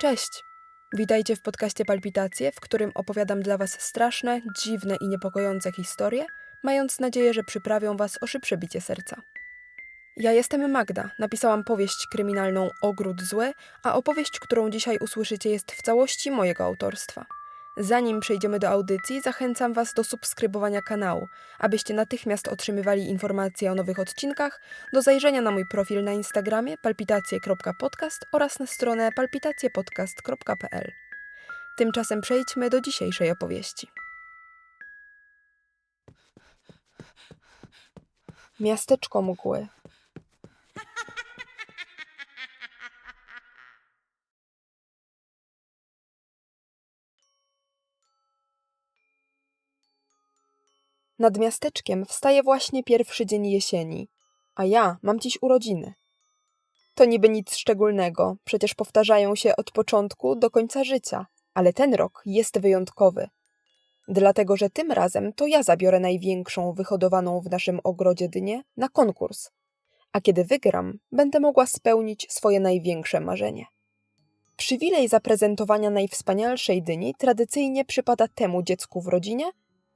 Cześć! Witajcie w podcaście Palpitacje, w którym opowiadam dla Was straszne, dziwne i niepokojące historie, mając nadzieję, że przyprawią Was o szybsze bicie serca. Ja jestem Magda, napisałam powieść kryminalną Ogród Zły, a opowieść, którą dzisiaj usłyszycie, jest w całości mojego autorstwa. Zanim przejdziemy do audycji, zachęcam Was do subskrybowania kanału, abyście natychmiast otrzymywali informacje o nowych odcinkach, do zajrzenia na mój profil na Instagramie palpitacje.podcast oraz na stronę palpitacjepodcast.pl. Tymczasem przejdźmy do dzisiejszej opowieści. Miasteczko mgły. Nad miasteczkiem wstaje właśnie pierwszy dzień jesieni, a ja mam dziś urodziny. To niby nic szczególnego, przecież powtarzają się od początku do końca życia, ale ten rok jest wyjątkowy. Dlatego, że tym razem to ja zabiorę największą wyhodowaną w naszym ogrodzie dynię na konkurs. A kiedy wygram, będę mogła spełnić swoje największe marzenie. Przywilej zaprezentowania najwspanialszej dyni tradycyjnie przypada temu dziecku w rodzinie,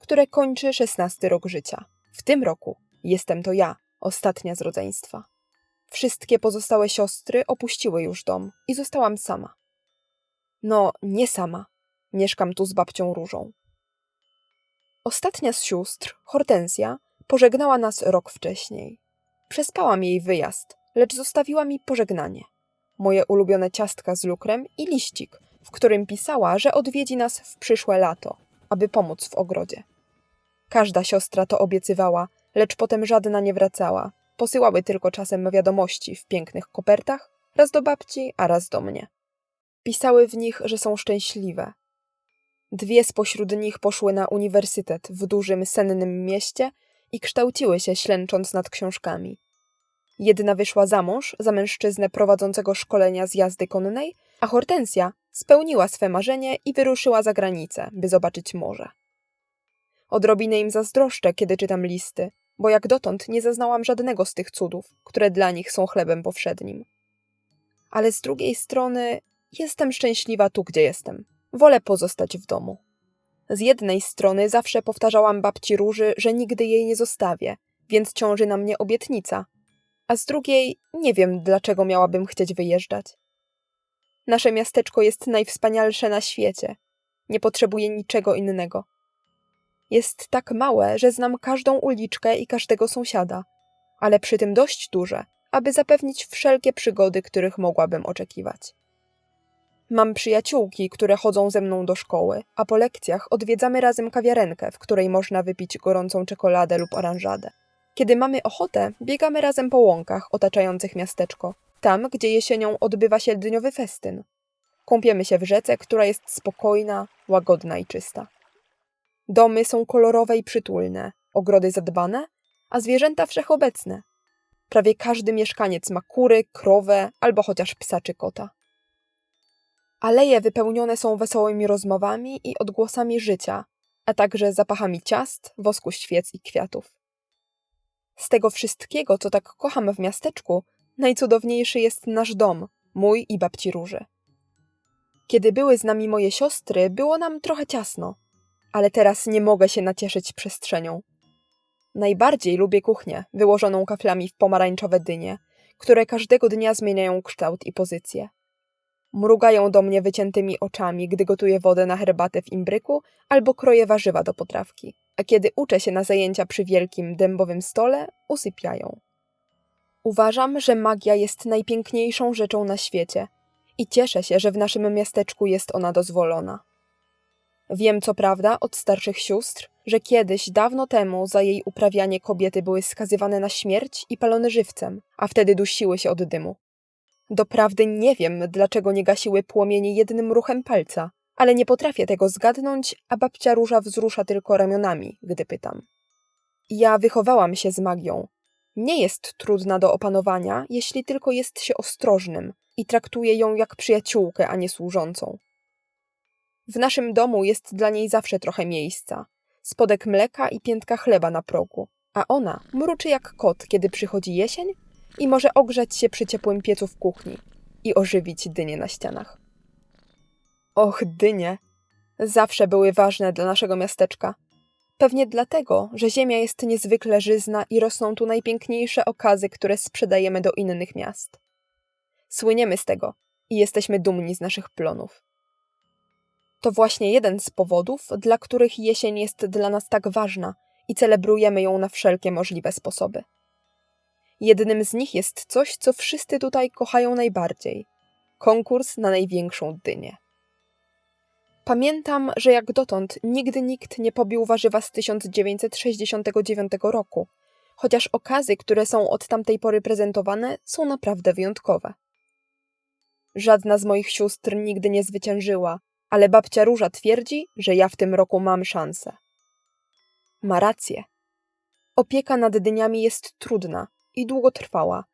które kończy szesnasty rok życia. W tym roku jestem to ja, ostatnia z rodzeństwa. Wszystkie pozostałe siostry opuściły już dom i zostałam sama. No, nie sama. Mieszkam tu z babcią Różą. Ostatnia z sióstr, Hortensja, pożegnała nas rok wcześniej. Przespałam jej wyjazd, lecz zostawiła mi pożegnanie. Moje ulubione ciastka z lukrem i liścik, w którym pisała, że odwiedzi nas w przyszłe lato, aby pomóc w ogrodzie. Każda siostra to obiecywała, lecz potem żadna nie wracała. Posyłały tylko czasem wiadomości w pięknych kopertach, raz do babci, a raz do mnie. Pisały w nich, że są szczęśliwe. Dwie spośród nich poszły na uniwersytet w dużym, sennym mieście i kształciły się, ślęcząc nad książkami. Jedna wyszła za mąż za mężczyznę prowadzącego szkolenia z jazdy konnej, a Hortensja spełniła swe marzenie i wyruszyła za granicę, by zobaczyć morze. Odrobinę im zazdroszczę, kiedy czytam listy, bo jak dotąd nie zaznałam żadnego z tych cudów, które dla nich są chlebem powszednim. Ale z drugiej strony jestem szczęśliwa tu, gdzie jestem. Wolę pozostać w domu. Z jednej strony zawsze powtarzałam babci Róży, że nigdy jej nie zostawię, więc ciąży na mnie obietnica, a z drugiej nie wiem, dlaczego miałabym chcieć wyjeżdżać. Nasze miasteczko jest najwspanialsze na świecie. Nie potrzebuje niczego innego. Jest tak małe, że znam każdą uliczkę i każdego sąsiada, ale przy tym dość duże, aby zapewnić wszelkie przygody, których mogłabym oczekiwać. Mam przyjaciółki, które chodzą ze mną do szkoły, a po lekcjach odwiedzamy razem kawiarenkę, w której można wypić gorącą czekoladę lub oranżadę. Kiedy mamy ochotę, biegamy razem po łąkach otaczających miasteczko, tam, gdzie jesienią odbywa się dniowy festyn. Kąpiemy się w rzece, która jest spokojna, łagodna i czysta. Domy są kolorowe i przytulne, ogrody zadbane, a zwierzęta wszechobecne. Prawie każdy mieszkaniec ma kury, krowę albo chociaż psa czy kota. Aleje wypełnione są wesołymi rozmowami i odgłosami życia, a także zapachami ciast, wosku świec i kwiatów. Z tego wszystkiego, co tak kocham w miasteczku, najcudowniejszy jest nasz dom, mój i babci Róży. Kiedy były z nami moje siostry, było nam trochę ciasno, ale teraz nie mogę się nacieszyć przestrzenią. Najbardziej lubię kuchnię, wyłożoną kaflami w pomarańczowe dynie, które każdego dnia zmieniają kształt i pozycję. Mrugają do mnie wyciętymi oczami, gdy gotuję wodę na herbatę w imbryku albo kroję warzywa do potrawki, a kiedy uczę się na zajęcia przy wielkim dębowym stole, usypiają. Uważam, że magia jest najpiękniejszą rzeczą na świecie i cieszę się, że w naszym miasteczku jest ona dozwolona. Wiem co prawda od starszych sióstr, że kiedyś, dawno temu, za jej uprawianie kobiety były skazywane na śmierć i palone żywcem, a wtedy dusiły się od dymu. Doprawdy nie wiem, dlaczego nie gasiły płomieni jednym ruchem palca, ale nie potrafię tego zgadnąć, a babcia Róża wzrusza tylko ramionami, gdy pytam. Ja wychowałam się z magią. Nie jest trudna do opanowania, jeśli tylko jest się ostrożnym i traktuje ją jak przyjaciółkę, a nie służącą. W naszym domu jest dla niej zawsze trochę miejsca. Spodek mleka i piętka chleba na progu, a ona mruczy jak kot, kiedy przychodzi jesień i może ogrzać się przy ciepłym piecu w kuchni i ożywić dynie na ścianach. Och, dynie. Zawsze były ważne dla naszego miasteczka. Pewnie dlatego, że ziemia jest niezwykle żyzna i rosną tu najpiękniejsze okazy, które sprzedajemy do innych miast. Słyniemy z tego i jesteśmy dumni z naszych plonów. To właśnie jeden z powodów, dla których jesień jest dla nas tak ważna i celebrujemy ją na wszelkie możliwe sposoby. Jednym z nich jest coś, co wszyscy tutaj kochają najbardziej konkurs na największą dynię. Pamiętam, że jak dotąd nigdy nikt nie pobił warzywa z 1969 roku, chociaż okazy, które są od tamtej pory prezentowane, są naprawdę wyjątkowe. Żadna z moich sióstr nigdy nie zwyciężyła, ale babcia Róża twierdzi, że ja w tym roku mam szansę. Ma rację. Opieka nad dyniami jest trudna i długotrwała.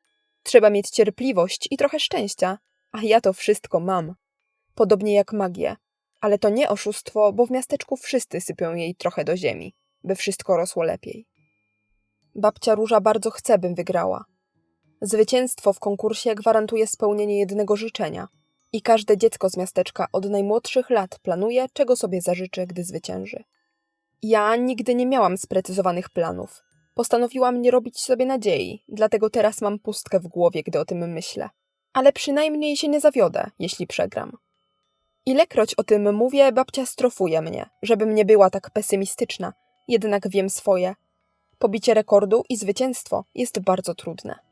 Trzeba mieć cierpliwość i trochę szczęścia, a ja to wszystko mam. Podobnie jak magię. Ale to nie oszustwo, bo w miasteczku wszyscy sypią jej trochę do ziemi, by wszystko rosło lepiej. Babcia Róża bardzo chce, bym wygrała. Zwycięstwo w konkursie gwarantuje spełnienie jednego życzenia i każde dziecko z miasteczka od najmłodszych lat planuje, czego sobie zażyczy, gdy zwycięży. Ja nigdy nie miałam sprecyzowanych planów. Postanowiłam nie robić sobie nadziei, dlatego teraz mam pustkę w głowie, gdy o tym myślę. Ale przynajmniej się nie zawiodę, jeśli przegram. Ilekroć o tym mówię, babcia strofuje mnie, żebym nie była tak pesymistyczna, jednak wiem swoje. Pobicie rekordu i zwycięstwo jest bardzo trudne.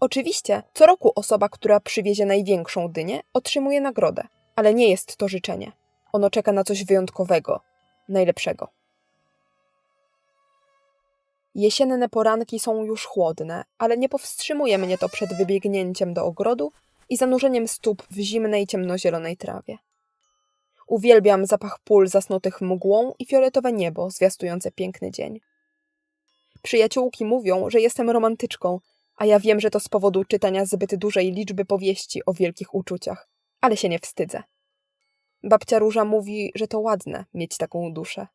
Oczywiście, co roku osoba, która przywiezie największą dynię, otrzymuje nagrodę, ale nie jest to życzenie. Ono czeka na coś wyjątkowego, najlepszego. Jesienne poranki są już chłodne, ale nie powstrzymuje mnie to przed wybiegnięciem do ogrodu i zanurzeniem stóp w zimnej, ciemnozielonej trawie. Uwielbiam zapach pól zasnutych mgłą i fioletowe niebo zwiastujące piękny dzień. Przyjaciółki mówią, że jestem romantyczką, a ja wiem, że to z powodu czytania zbyt dużej liczby powieści o wielkich uczuciach, ale się nie wstydzę. Babcia Róża mówi, że to ładne mieć taką duszę.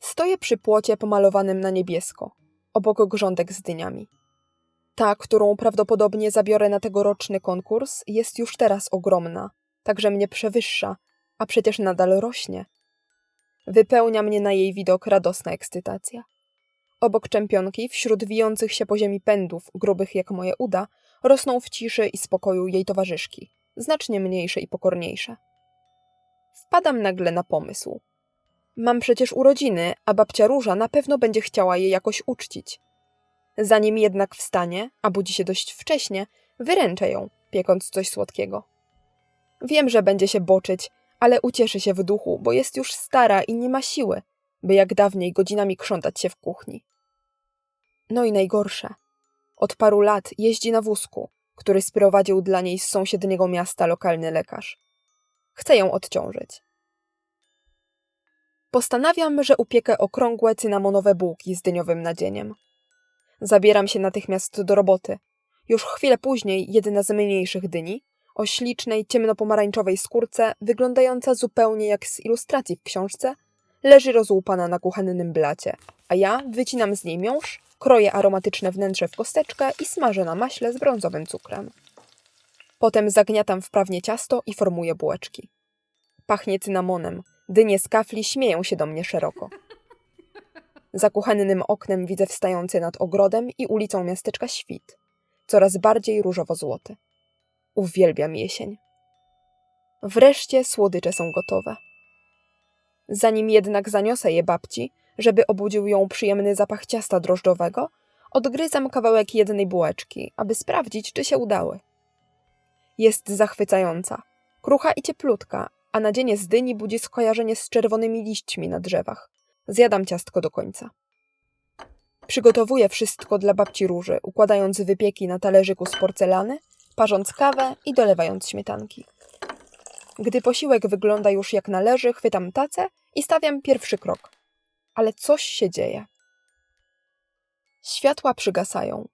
Stoję przy płocie pomalowanym na niebiesko, obok grządek z dyniami. Ta, którą prawdopodobnie zabiorę na tegoroczny konkurs, jest już teraz ogromna, także mnie przewyższa, a przecież nadal rośnie. Wypełnia mnie na jej widok radosna ekscytacja. Obok czempionki, wśród wijących się po ziemi pędów, grubych jak moje uda, rosną w ciszy i spokoju jej towarzyszki, znacznie mniejsze i pokorniejsze. Wpadam nagle na pomysł. Mam przecież urodziny, a babcia Róża na pewno będzie chciała je jakoś uczcić. Zanim jednak wstanie, a budzi się dość wcześnie, wyręczę ją, piekąc coś słodkiego. Wiem, że będzie się boczyć, ale ucieszy się w duchu, bo jest już stara i nie ma siły, by jak dawniej godzinami krzątać się w kuchni. No i najgorsze. Od paru lat jeździ na wózku, który sprowadził dla niej z sąsiedniego miasta lokalny lekarz. Chcę ją odciążyć. Postanawiam, że upiekę okrągłe cynamonowe bułki z dyniowym nadzieniem. Zabieram się natychmiast do roboty. Już chwilę później jedna z mniejszych dyni, o ślicznej, ciemnopomarańczowej skórce, wyglądająca zupełnie jak z ilustracji w książce, leży rozłupana na kuchennym blacie, a ja wycinam z niej miąższ, kroję aromatyczne wnętrze w kosteczkę i smażę na maśle z brązowym cukrem. Potem zagniatam wprawnie ciasto i formuję bułeczki. Pachnie cynamonem, dynie z kafli śmieją się do mnie szeroko. Za kuchennym oknem widzę wstający nad ogrodem i ulicą miasteczka świt, coraz bardziej różowo-złoty. Uwielbiam jesień. Wreszcie słodycze są gotowe. Zanim jednak zaniosę je babci, żeby obudził ją przyjemny zapach ciasta drożdżowego, odgryzam kawałek jednej bułeczki, aby sprawdzić, czy się udały. Jest zachwycająca, krucha i cieplutka, a nadzienie z dyni budzi skojarzenie z czerwonymi liśćmi na drzewach. Zjadam ciastko do końca. Przygotowuję wszystko dla babci Róży, układając wypieki na talerzyku z porcelany, parząc kawę i dolewając śmietanki. Gdy posiłek wygląda już jak należy, chwytam tacę i stawiam pierwszy krok. Ale coś się dzieje. Światła przygasają.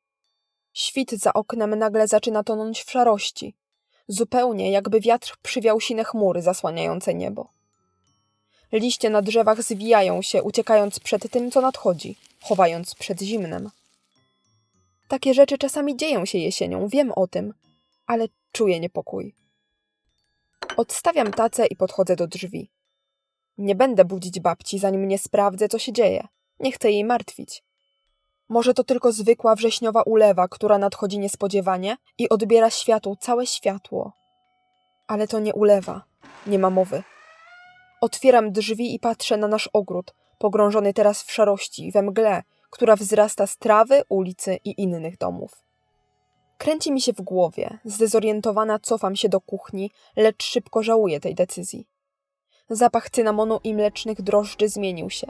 Świt za oknem nagle zaczyna tonąć w szarości, zupełnie jakby wiatr przywiał sine chmury zasłaniające niebo. Liście na drzewach zwijają się, uciekając przed tym, co nadchodzi, chowając przed zimnem. Takie rzeczy czasami dzieją się jesienią, wiem o tym, ale czuję niepokój. Odstawiam tacę i podchodzę do drzwi. Nie będę budzić babci, zanim nie sprawdzę, co się dzieje. Nie chcę jej martwić. Może to tylko zwykła wrześniowa ulewa, która nadchodzi niespodziewanie i odbiera światu całe światło. Ale to nie ulewa, nie ma mowy. Otwieram drzwi i patrzę na nasz ogród, pogrążony teraz w szarości, we mgle, która wzrasta z trawy, ulicy i innych domów. Kręci mi się w głowie, zdezorientowana cofam się do kuchni, lecz szybko żałuję tej decyzji. Zapach cynamonu i mlecznych drożdży zmienił się.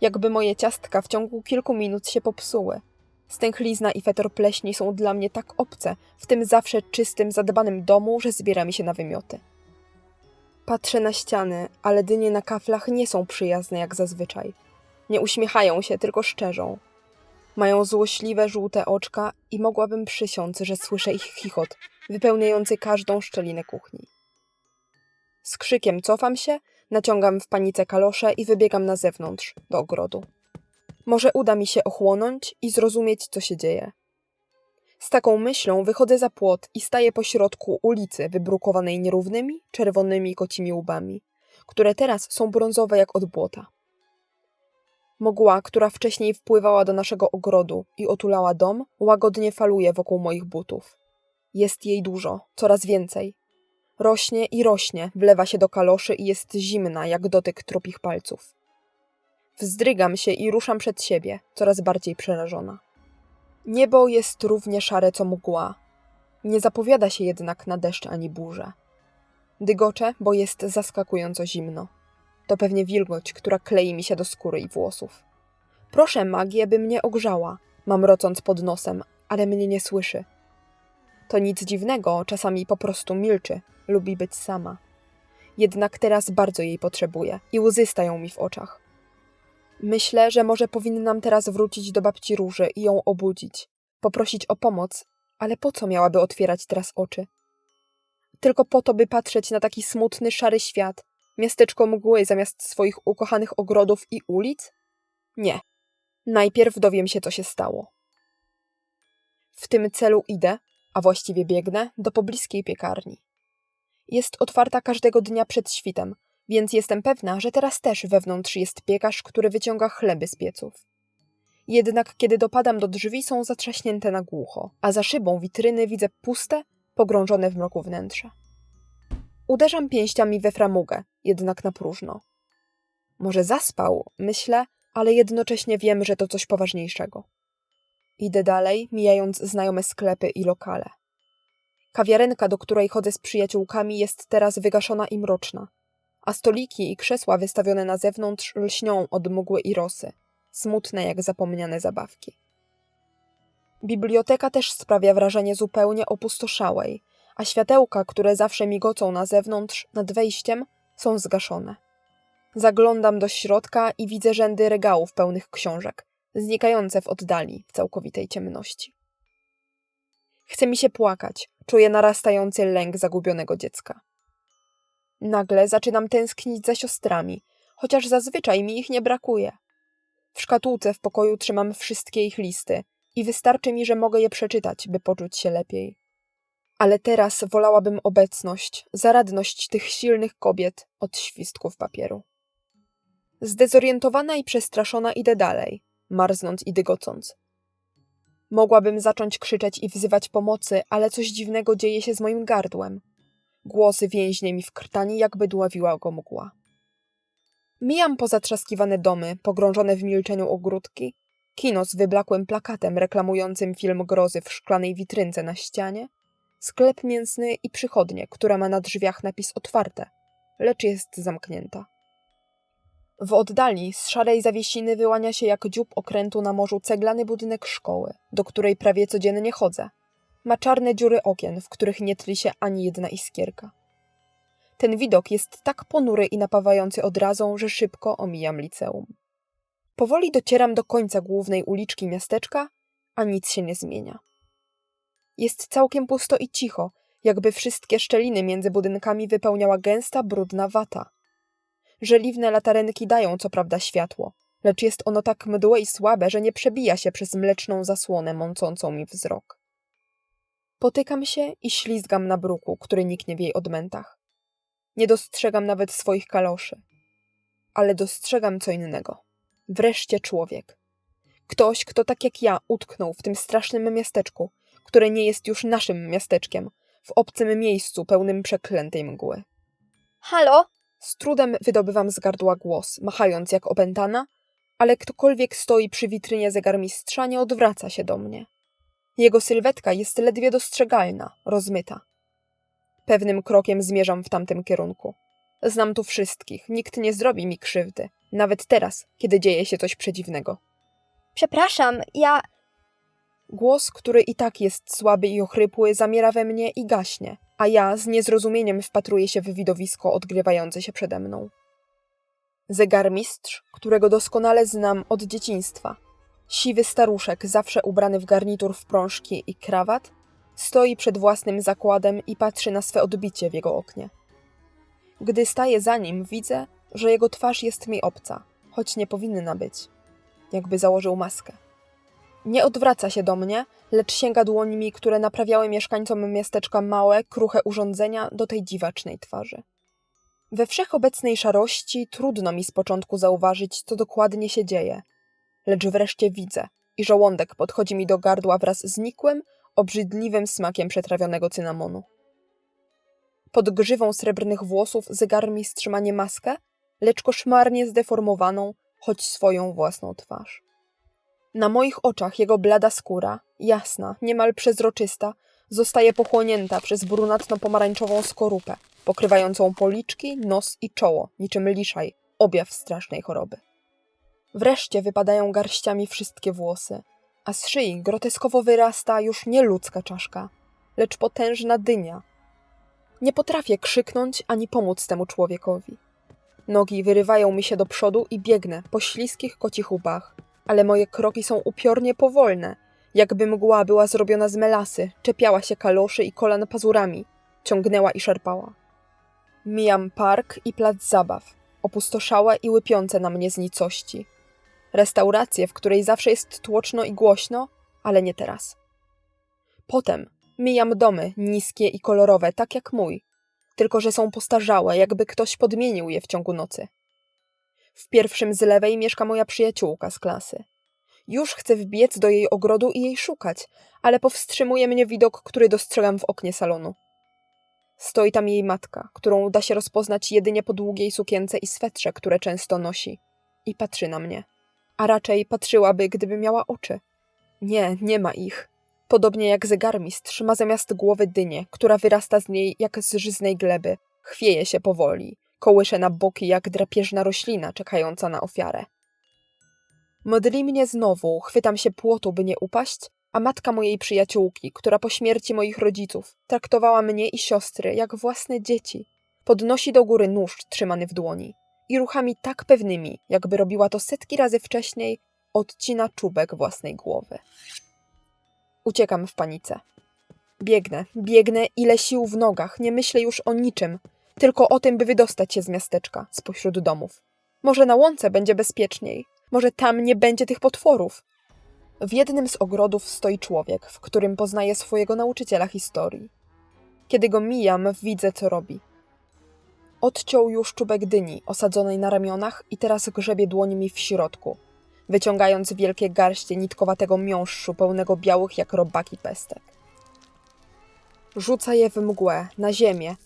Jakby moje ciastka w ciągu kilku minut się popsuły. Stęchlizna i fetor pleśni są dla mnie tak obce w tym zawsze czystym, zadbanym domu, że zbiera mi się na wymioty. Patrzę na ściany, ale dynie na kaflach nie są przyjazne jak zazwyczaj. Nie uśmiechają się, tylko szczerzą. Mają złośliwe, żółte oczka i mogłabym przysiąc, że słyszę ich chichot, wypełniający każdą szczelinę kuchni. Z krzykiem cofam się, naciągam w panice kalosze i wybiegam na zewnątrz, do ogrodu. Może uda mi się ochłonąć i zrozumieć, co się dzieje. Z taką myślą wychodzę za płot i staję po środku ulicy wybrukowanej nierównymi, czerwonymi kocimi łbami, które teraz są brązowe jak od błota. Mogła, która wcześniej wpływała do naszego ogrodu i otulała dom, łagodnie faluje wokół moich butów. Jest jej dużo, coraz więcej. Rośnie i rośnie, wlewa się do kaloszy i jest zimna, jak dotyk tropich palców. Wzdrygam się i ruszam przed siebie, coraz bardziej przerażona. Niebo jest równie szare co mgła. Nie zapowiada się jednak na deszcz ani burzę. Dygoczę, bo jest zaskakująco zimno. To pewnie wilgoć, która klei mi się do skóry i włosów. Proszę magię, by mnie ogrzała, mam rocąc pod nosem, ale mnie nie słyszy. To nic dziwnego, czasami po prostu milczy, lubi być sama. Jednak teraz bardzo jej potrzebuję i łzy stają mi w oczach. Myślę, że może powinnam teraz wrócić do babci Róży i ją obudzić, poprosić o pomoc, ale po co miałaby otwierać teraz oczy? Tylko po to, by patrzeć na taki smutny, szary świat, miasteczko mgły zamiast swoich ukochanych ogrodów i ulic? Nie. Najpierw dowiem się, co się stało. W tym celu idę, a właściwie biegnę, do pobliskiej piekarni. Jest otwarta każdego dnia przed świtem, więc jestem pewna, że teraz też wewnątrz jest piekarz, który wyciąga chleby z pieców. Jednak kiedy dopadam do drzwi, są zatrzaśnięte na głucho, a za szybą witryny widzę puste, pogrążone w mroku wnętrze. Uderzam pięściami we framugę, jednak na próżno. Może zaspał, myślę, ale jednocześnie wiem, że to coś poważniejszego. Idę dalej, mijając znajome sklepy i lokale. Kawiarenka, do której chodzę z przyjaciółkami, jest teraz wygaszona i mroczna, a stoliki i krzesła wystawione na zewnątrz lśnią od mgły i rosy, smutne jak zapomniane zabawki. Biblioteka też sprawia wrażenie zupełnie opustoszałej, a światełka, które zawsze migocą na zewnątrz, nad wejściem, są zgaszone. Zaglądam do środka i widzę rzędy regałów pełnych książek, znikające w oddali, w całkowitej ciemności. Chce mi się płakać, czuję narastający lęk zagubionego dziecka. Nagle zaczynam tęsknić za siostrami, chociaż zazwyczaj mi ich nie brakuje. W szkatułce w pokoju trzymam wszystkie ich listy i wystarczy mi, że mogę je przeczytać, by poczuć się lepiej. Ale teraz wolałabym obecność, zaradność tych silnych kobiet od świstków papieru. Zdezorientowana i przestraszona idę dalej, marznąc i dygocąc. Mogłabym zacząć krzyczeć i wzywać pomocy, ale coś dziwnego dzieje się z moim gardłem. Głosy więźnie mi w krtani, jakby dławiła go mgła. Mijam pozatrzaskiwane domy, pogrążone w milczeniu ogródki, kino z wyblakłym plakatem reklamującym film grozy w szklanej witrynce na ścianie, sklep mięsny i przychodnię, która ma na drzwiach napis otwarte, lecz jest zamknięta. W oddali z szarej zawiesiny wyłania się jak dziób okrętu na morzu ceglany budynek szkoły, do której prawie codziennie chodzę. Ma czarne dziury okien, w których nie tli się ani jedna iskierka. Ten widok jest tak ponury i napawający odrazą, że szybko omijam liceum. Powoli docieram do końca głównej uliczki miasteczka, a nic się nie zmienia. Jest całkiem pusto i cicho, jakby wszystkie szczeliny między budynkami wypełniała gęsta, brudna wata. Żeliwne latarenki dają co prawda światło, lecz jest ono tak mdłe i słabe, że nie przebija się przez mleczną zasłonę mącącą mi wzrok. Potykam się i ślizgam na bruku, który niknie w jej odmętach. Nie dostrzegam nawet swoich kaloszy. Ale dostrzegam co innego. Wreszcie człowiek. Ktoś, kto tak jak ja utknął w tym strasznym miasteczku, które nie jest już naszym miasteczkiem, w obcym miejscu pełnym przeklętej mgły. Halo? Z trudem wydobywam z gardła głos, machając jak opętana, ale ktokolwiek stoi przy witrynie zegarmistrza nie odwraca się do mnie. Jego sylwetka jest ledwie dostrzegalna, rozmyta. Pewnym krokiem zmierzam w tamtym kierunku. Znam tu wszystkich, nikt nie zrobi mi krzywdy, nawet teraz, kiedy dzieje się coś przedziwnego. Przepraszam, ja. Głos, który i tak jest słaby i ochrypły, zamiera we mnie i gaśnie, a ja z niezrozumieniem wpatruję się w widowisko odgrywające się przede mną. Zegarmistrz, którego doskonale znam od dzieciństwa, siwy staruszek, zawsze ubrany w garnitur w prążki i krawat, stoi przed własnym zakładem i patrzy na swe odbicie w jego oknie. Gdy staję za nim, widzę, że jego twarz jest mi obca, choć nie powinna być. Jakby założył maskę. Nie odwraca się do mnie, lecz sięga dłońmi, które naprawiały mieszkańcom miasteczka małe, kruche urządzenia do tej dziwacznej twarzy. We wszechobecnej szarości trudno mi z początku zauważyć, co dokładnie się dzieje, lecz wreszcie widzę i żołądek podchodzi mi do gardła wraz z nikłym, obrzydliwym smakiem przetrawionego cynamonu. Pod grzywą srebrnych włosów zegarmistrz ma nie maskę, lecz koszmarnie zdeformowaną, choć swoją własną twarz. Na moich oczach jego blada skóra, jasna, niemal przezroczysta, zostaje pochłonięta przez brunatno-pomarańczową skorupę, pokrywającą policzki, nos i czoło, niczym liszaj, objaw strasznej choroby. Wreszcie wypadają garściami wszystkie włosy, a z szyi groteskowo wyrasta już nie ludzka czaszka, lecz potężna dynia. Nie potrafię krzyknąć ani pomóc temu człowiekowi. Nogi wyrywają mi się do przodu i biegnę po śliskich kocich łbach, ale moje kroki są upiornie powolne, jakby mgła była zrobiona z melasy, czepiała się kaloszy i kolan pazurami, ciągnęła i szarpała. Mijam park i plac zabaw, opustoszałe i łypiące na mnie z nicości. Restaurację, w której zawsze jest tłoczno i głośno, ale nie teraz. Potem mijam domy niskie i kolorowe, tak jak mój, tylko że są postarzałe, jakby ktoś podmienił je w ciągu nocy. W pierwszym z lewej mieszka moja przyjaciółka z klasy. Już chcę wbiec do jej ogrodu i jej szukać, ale powstrzymuje mnie widok, który dostrzegam w oknie salonu. Stoi tam jej matka, którą da się rozpoznać jedynie po długiej sukience i swetrze, które często nosi, i patrzy na mnie. A raczej patrzyłaby, gdyby miała oczy. Nie, nie ma ich. Podobnie jak zegarmistrz ma zamiast głowy dynię, która wyrasta z niej jak z żyznej gleby, chwieje się powoli, kołysze na boki jak drapieżna roślina czekająca na ofiarę. Modli mnie znowu, chwytam się płotu, by nie upaść, a matka mojej przyjaciółki, która po śmierci moich rodziców traktowała mnie i siostry jak własne dzieci, podnosi do góry nóż trzymany w dłoni i ruchami tak pewnymi, jakby robiła to setki razy wcześniej, odcina czubek własnej głowy. Uciekam w panice. Biegnę, biegnę, ile sił w nogach, nie myślę już o niczym, tylko o tym, by wydostać się z miasteczka, spośród domów. Może na łące będzie bezpieczniej, może tam nie będzie tych potworów. W jednym z ogrodów stoi człowiek, w którym poznaję swojego nauczyciela historii. Kiedy go mijam, widzę, co robi. Odciął już czubek dyni osadzonej na ramionach i teraz grzebie dłońmi w środku, wyciągając wielkie garście nitkowatego miąższu pełnego białych jak robaki pestek. Rzuca je w mgłę, na ziemię,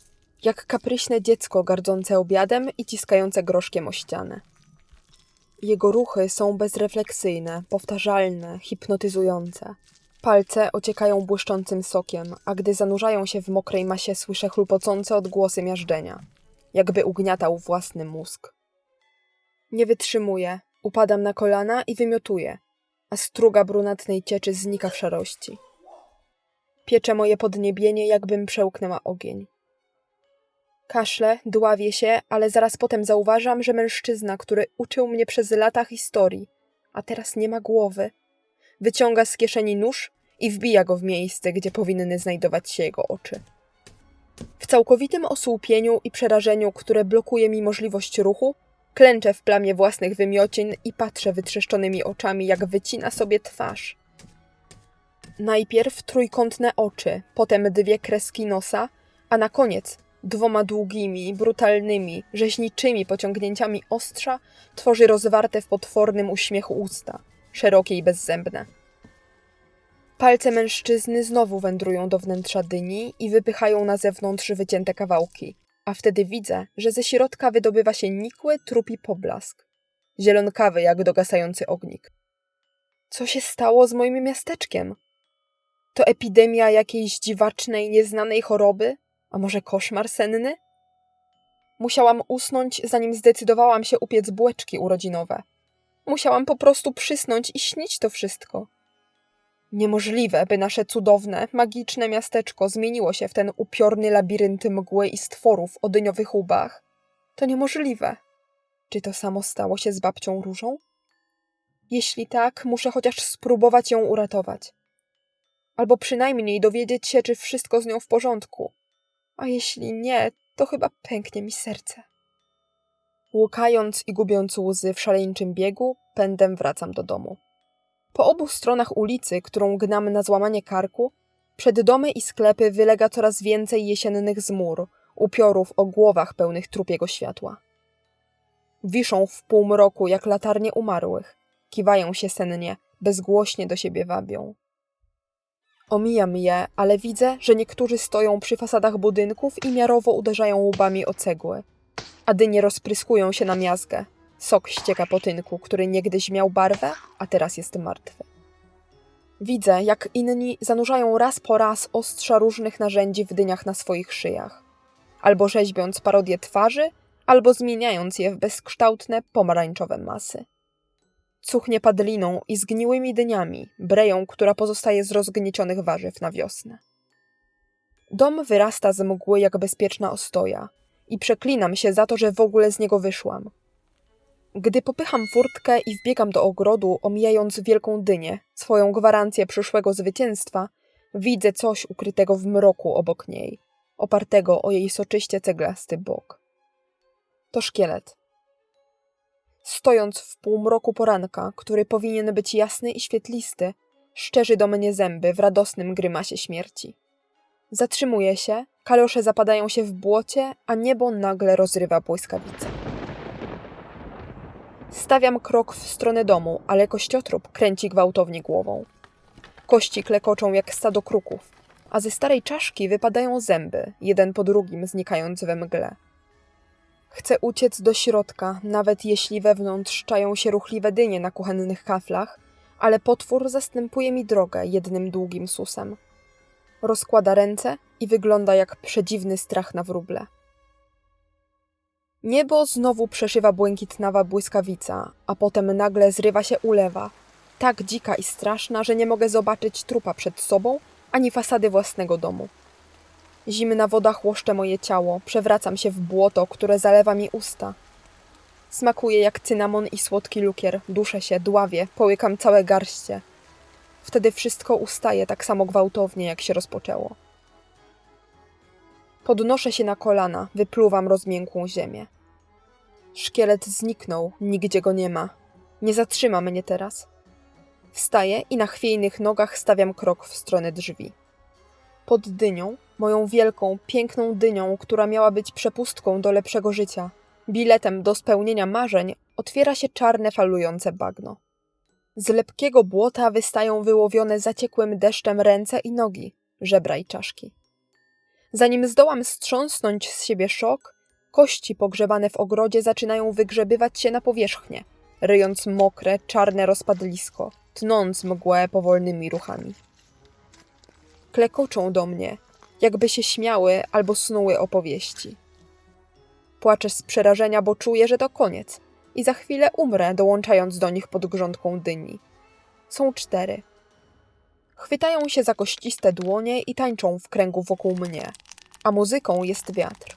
jak kapryśne dziecko gardzące obiadem i ciskające groszkiem o ścianę. Jego ruchy są bezrefleksyjne, powtarzalne, hipnotyzujące. Palce ociekają błyszczącym sokiem, a gdy zanurzają się w mokrej masie, słyszę chlupocące odgłosy miażdżenia, jakby ugniatał własny mózg. Nie wytrzymuję, upadam na kolana i wymiotuję, a struga brunatnej cieczy znika w szarości. Piecze moje podniebienie, jakbym przełknęła ogień. Kaszle, dławię się, ale zaraz potem zauważam, że mężczyzna, który uczył mnie przez lata historii, a teraz nie ma głowy, wyciąga z kieszeni nóż i wbija go w miejsce, gdzie powinny znajdować się jego oczy. W całkowitym osłupieniu i przerażeniu, które blokuje mi możliwość ruchu, klęczę w plamie własnych wymiocin i patrzę wytrzeszczonymi oczami, jak wycina sobie twarz. Najpierw trójkątne oczy, potem dwie kreski nosa, a na koniec Dwoma długimi, brutalnymi, rzeźniczymi pociągnięciami ostrza tworzy rozwarte w potwornym uśmiechu usta, szerokie i bezzębne. Palce mężczyzny znowu wędrują do wnętrza dyni i wypychają na zewnątrz wycięte kawałki, a wtedy widzę, że ze środka wydobywa się nikły, trupi poblask. Zielonkawy jak dogasający ognik. Co się stało z moim miasteczkiem? To epidemia jakiejś dziwacznej, nieznanej choroby? A może koszmar senny? Musiałam usnąć, zanim zdecydowałam się upiec bułeczki urodzinowe. Musiałam po prostu przysnąć i śnić to wszystko. Niemożliwe, by nasze cudowne, magiczne miasteczko zmieniło się w ten upiorny labirynt mgły i stworów o dyniowych łbach. To niemożliwe. Czy to samo stało się z babcią Różą? Jeśli tak, muszę chociaż spróbować ją uratować. Albo przynajmniej dowiedzieć się, czy wszystko z nią w porządku. A jeśli nie, to chyba pęknie mi serce. Łukając i gubiąc łzy w szaleńczym biegu, pędem wracam do domu. Po obu stronach ulicy, którą gnam na złamanie karku, przed domy i sklepy wylega coraz więcej jesiennych zmur, upiorów o głowach pełnych trupiego światła. Wiszą w półmroku jak latarnie umarłych, kiwają się sennie, bezgłośnie do siebie wabią. Omijam je, ale widzę, że niektórzy stoją przy fasadach budynków i miarowo uderzają łbami o cegły, a dynie rozpryskują się na miazgę. Sok ścieka po tynku, który niegdyś miał barwę, a teraz jest martwy. Widzę, jak inni zanurzają raz po raz ostrza różnych narzędzi w dyniach na swoich szyjach, albo rzeźbiąc parodie twarzy, albo zmieniając je w bezkształtne, pomarańczowe masy. Cuchnie padliną i zgniłymi dyniami, breją, która pozostaje z rozgniecionych warzyw na wiosnę. Dom wyrasta z mgły jak bezpieczna ostoja i przeklinam się za to, że w ogóle z niego wyszłam. Gdy popycham furtkę i wbiegam do ogrodu, omijając wielką dynię, swoją gwarancję przyszłego zwycięstwa, widzę coś ukrytego w mroku obok niej, opartego o jej soczyście ceglasty bok. To szkielet. Stojąc w półmroku poranka, który powinien być jasny i świetlisty, szczerzy do mnie zęby w radosnym grymasie śmierci. Zatrzymuje się, kalosze zapadają się w błocie, a niebo nagle rozrywa błyskawica. Stawiam krok w stronę domu, ale kościotrup kręci gwałtownie głową. Kości klekoczą jak stado kruków, a ze starej czaszki wypadają zęby, jeden po drugim znikając we mgle. Chcę uciec do środka, nawet jeśli wewnątrz czają się ruchliwe dynie na kuchennych kaflach, ale potwór zastępuje mi drogę jednym długim susem. Rozkłada ręce i wygląda jak przedziwny strach na wróble. Niebo znowu przeszywa błękitnawa błyskawica, a potem nagle zrywa się ulewa, tak dzika i straszna, że nie mogę zobaczyć trupa przed sobą ani fasady własnego domu. Zimna woda chłoszcze moje ciało, przewracam się w błoto, które zalewa mi usta. Smakuje jak cynamon i słodki lukier, duszę się, dławię, połykam całe garście. Wtedy wszystko ustaje tak samo gwałtownie, jak się rozpoczęło. Podnoszę się na kolana, wypluwam rozmiękłą ziemię. Szkielet zniknął, nigdzie go nie ma. Nie zatrzyma mnie teraz. Wstaję i na chwiejnych nogach stawiam krok w stronę drzwi. Pod dynią, moją wielką, piękną dynią, która miała być przepustką do lepszego życia, biletem do spełnienia marzeń, otwiera się czarne falujące bagno. Z lepkiego błota wystają wyłowione zaciekłym deszczem ręce i nogi, żebra i czaszki. Zanim zdołam strząsnąć z siebie szok, kości pogrzebane w ogrodzie zaczynają wygrzebywać się na powierzchnię, ryjąc mokre, czarne rozpadlisko, tnąc mgłę powolnymi ruchami. Klekoczą do mnie, jakby się śmiały albo snuły opowieści. Płaczę z przerażenia, bo czuję, że to koniec i za chwilę umrę, dołączając do nich pod grządką dyni. Są cztery. Chwytają się za kościste dłonie i tańczą w kręgu wokół mnie, a muzyką jest wiatr.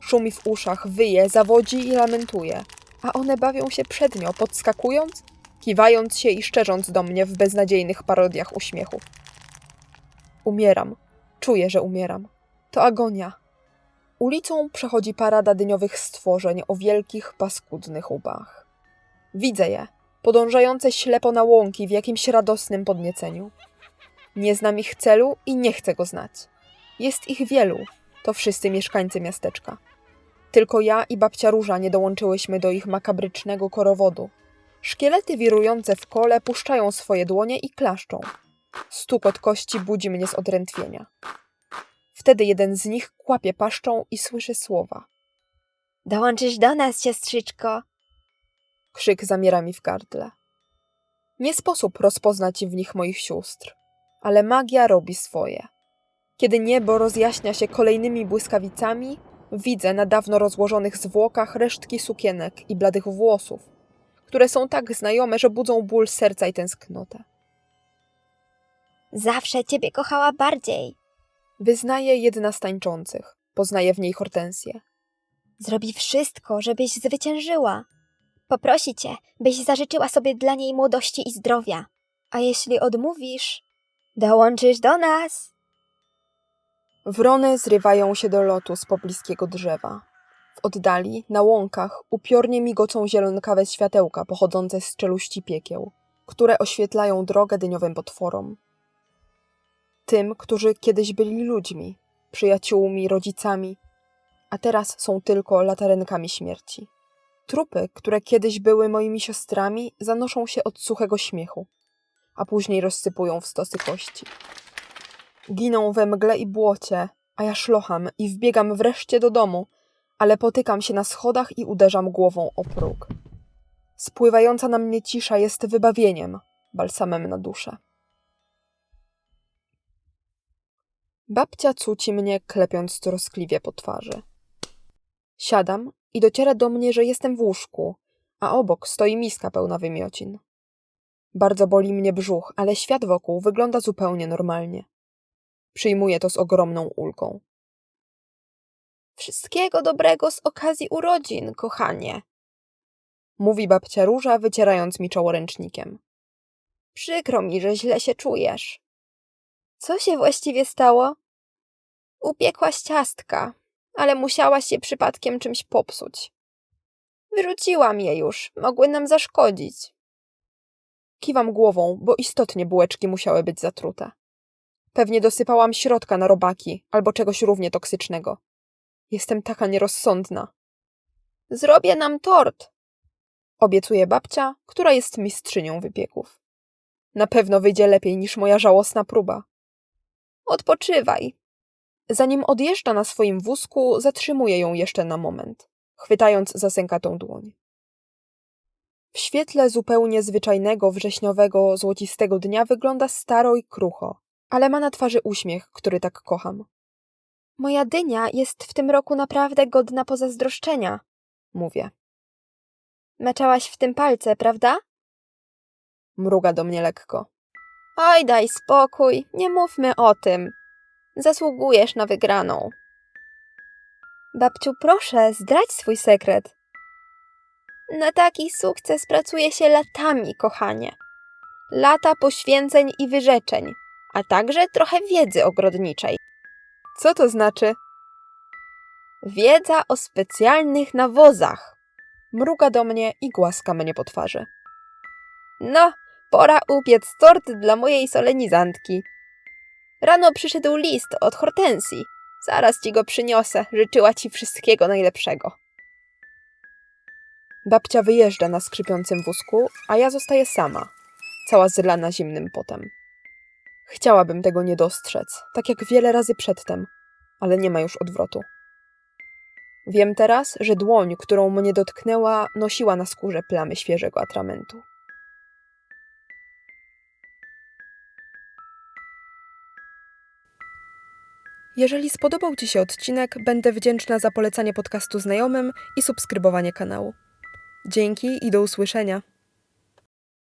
Szumi w uszach, wyje, zawodzi i lamentuje, a one bawią się przednio, podskakując, kiwając się i szczerząc do mnie w beznadziejnych parodiach uśmiechów. Umieram. Czuję, że umieram. To agonia. Ulicą przechodzi parada dyniowych stworzeń o wielkich, paskudnych łbach. Widzę je, podążające ślepo na łąki w jakimś radosnym podnieceniu. Nie znam ich celu i nie chcę go znać. Jest ich wielu. to wszyscy mieszkańcy miasteczka. Tylko ja i babcia Róża nie dołączyłyśmy do ich makabrycznego korowodu. Szkielety wirujące w kole puszczają swoje dłonie i klaszczą. Stukot kości budzi mnie z odrętwienia. Wtedy jeden z nich kłapie paszczą i słyszy słowa. Dołączysz do nas, siostrzyczko. Krzyk zamiera mi w gardle. Nie sposób rozpoznać w nich moich sióstr, ale magia robi swoje. Kiedy niebo rozjaśnia się kolejnymi błyskawicami, widzę na dawno rozłożonych zwłokach resztki sukienek i bladych włosów, które są tak znajome, że budzą ból serca i tęsknotę. Zawsze ciebie kochała bardziej. Wyznaje jedna z tańczących, poznaje w niej Hortensję. Zrobi wszystko, żebyś zwyciężyła. Poprosi cię, byś zażyczyła sobie dla niej młodości i zdrowia. A jeśli odmówisz, dołączysz do nas. Wrony zrywają się do lotu z pobliskiego drzewa. W oddali, na łąkach, upiornie migocą zielonkawe światełka pochodzące z czeluści piekieł, które oświetlają drogę dyniowym potworom. Tym, którzy kiedyś byli ludźmi, przyjaciółmi, rodzicami, a teraz są tylko latarenkami śmierci. Trupy, które kiedyś były moimi siostrami, zanoszą się od suchego śmiechu, a później rozsypują w stosy kości. Giną we mgle i błocie, a ja szlocham i wbiegam wreszcie do domu, ale potykam się na schodach i uderzam głową o próg. Spływająca na mnie cisza jest wybawieniem, balsamem na duszę. Babcia cuci mnie, klepiąc troskliwie po twarzy. Siadam i dociera do mnie, że jestem w łóżku, a obok stoi miska pełna wymiocin. Bardzo boli mnie brzuch, ale świat wokół wygląda zupełnie normalnie. Przyjmuję to z ogromną ulgą. Wszystkiego dobrego z okazji urodzin, kochanie, mówi babcia Róża, wycierając mi czoło ręcznikiem. Przykro mi, że źle się czujesz. Co się właściwie stało? Upiekłaś ciastka, ale musiałaś je przypadkiem czymś popsuć. Wyrzuciłam je już, mogły nam zaszkodzić. Kiwam głową, bo istotnie bułeczki musiały być zatrute. Pewnie dosypałam środka na robaki albo czegoś równie toksycznego. Jestem taka nierozsądna. Zrobię nam tort, obiecuje babcia, która jest mistrzynią wypieków. Na pewno wyjdzie lepiej niż moja żałosna próba. Odpoczywaj. Zanim odjeżdża na swoim wózku, zatrzymuje ją jeszcze na moment, chwytając za sękatą dłoń. W świetle zupełnie zwyczajnego, wrześniowego, złocistego dnia wygląda staro i krucho, ale ma na twarzy uśmiech, który tak kocham. Moja dynia jest w tym roku naprawdę godna pozazdroszczenia, mówię. Maczałaś w tym palce, prawda? Mruga do mnie lekko. Oj, daj spokój, nie mówmy o tym. Zasługujesz na wygraną. Babciu, proszę, zdradź swój sekret. Na taki sukces pracuje się latami, kochanie. Lata poświęceń i wyrzeczeń, a także trochę wiedzy ogrodniczej. Co to znaczy? Wiedza o specjalnych nawozach. Mruga do mnie i głaska mnie po twarzy. No, pora upiec tort dla mojej solenizantki. Rano przyszedł list od Hortensji. Zaraz ci go przyniosę. Życzyła ci wszystkiego najlepszego. Babcia wyjeżdża na skrzypiącym wózku, a ja zostaję sama, cała zlana zimnym potem. Chciałabym tego nie dostrzec, tak jak wiele razy przedtem, ale nie ma już odwrotu. Wiem teraz, że dłoń, którą mnie dotknęła, nosiła na skórze plamy świeżego atramentu. Jeżeli spodobał Ci się odcinek, będę wdzięczna za polecanie podcastu znajomym i subskrybowanie kanału. Dzięki i do usłyszenia.